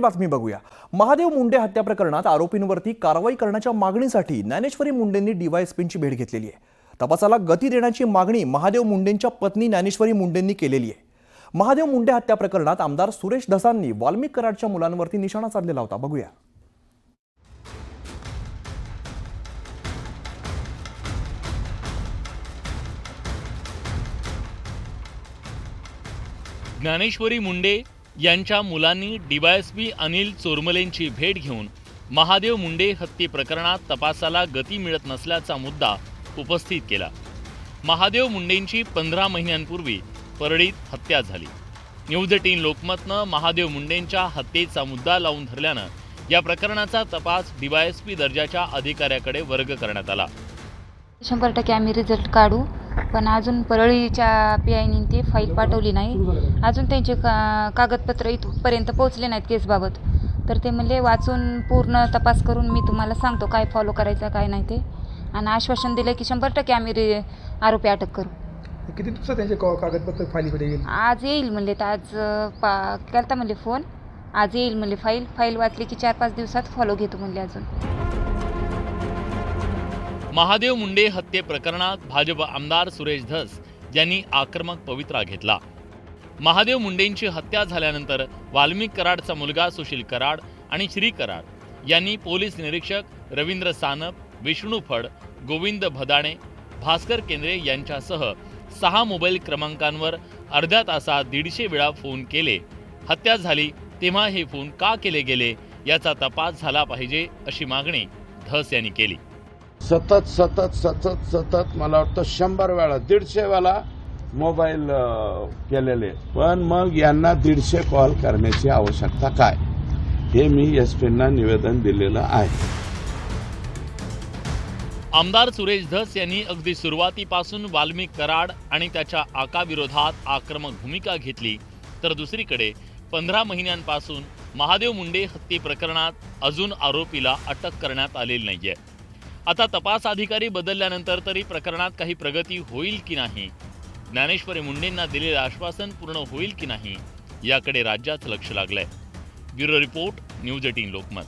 बातमी बघूया. महादेव मुंडे हत्या प्रकरणात आरोपींवरती कारवाई करण्याच्या मागणीसाठी ज्ञानेश्वरी मुंडेंनी डीवायएसपींची भेट घेतलेली आहे. तपासाला गती देण्याची मागणी महादेव मुंडेंच्या पत्नी ज्ञानेश्वरी मुंडेंनी केलेली आहे. महादेव मुंडे हत्या प्रकरणात आमदार सुरेश धसांनी वाल्मिक कराडच्या मुलांवरती निशाणा साधलेला होता. बघूया. ज्ञानेश्वरी मुंडे यांच्या मुलांनी डीवायएसपी अनिल चोरमलेंची भेट घेऊन महादेव मुंडे हत्ये प्रकरणात तपासाला गती मिळत नसल्याचा मुद्दा उपस्थित केला. महादेव मुंडेंची पंधरा महिन्यांपूर्वी परळीत हत्या झाली. न्यूज एटीन लोकमतनं महादेव मुंडेंच्या हत्येचा मुद्दा लावून धरल्यानं या प्रकरणाचा तपास डीवायएसपी दर्जाच्या अधिकाऱ्याकडे वर्ग करण्यात आला. शंभर टक्के आम्ही रिझल्ट काढू. पण अजून परळीच्या पी आयनी ते फाईल पाठवली नाही. अजून त्यांचे का कागदपत्र इथपर्यंत पोहोचले नाहीत केसबाबत. तर ते म्हणले वाचून पूर्ण तपास करून मी तुम्हाला सांगतो काय फॉलो करायचं काय नाही ते. आणि आश्वासन दिलं की शंभर टक्के आम्ही रे आरोपी अटक करू. किती दिवसात त्यांचे का- कागदपत्र फाईलीकडे येईल? आज येईल म्हणले तर आज अं, पा केलता म्हणले फोन. आज येईल म्हणले फाईल. फाईल वाचली की चार पाच दिवसात फॉलो घेतो म्हणले अजून. महादेव मुंडे हत्ये प्रकरणात भाजप आमदार सुरेश धस यांनी आक्रमक पवित्रा घेतला. महादेव मुंडेंची हत्या झाल्यानंतर वाल्मिक कराडचा मुलगा सुशील कराड आणि श्री कराड यांनी पोलीस निरीक्षक रवींद्र सानप विष्णू फड गोविंद भदाणे भास्कर केंद्रे यांच्यासह सहा मोबाईल क्रमांकांवर अर्ध्या तासात दीडशे वेळा फोन केले. हत्या झाली तेव्हा हे फोन का केले गेले याचा तपास झाला पाहिजे अशी मागणी धस यांनी केली. सतत सतत सतत सतत मला वाटतं शंभर वेळा दीडशे वेळा मोबाईल केलेले. पण मग यांना दीडशे कॉल करण्याची आवश्यकता काय? हे मी एस पींना निवेदन दिलेलं आहे. आमदार सुरेश धस यांनी अगदी सुरुवातीपासून वाल्मिक कराड आणि त्याच्या आकाविरोधात आक्रमक भूमिका घेतली. तर दुसरीकडे पंधरा महिन्यांपासून महादेव मुंडे हत्ये प्रकरणात अजून आरोपीला अटक करण्यात आलेली नाहीये. आता तपास अधिकारी बदलल्यानंतर तरी प्रकरणात काही प्रगती होईल की नाही? ज्ञानेश्वरी मुंडेंना दिलेलं आश्वासन पूर्ण होईल की नाही? याकडे राज्याचं लक्ष लागलंय. Bureau report news eighteen Lokmat.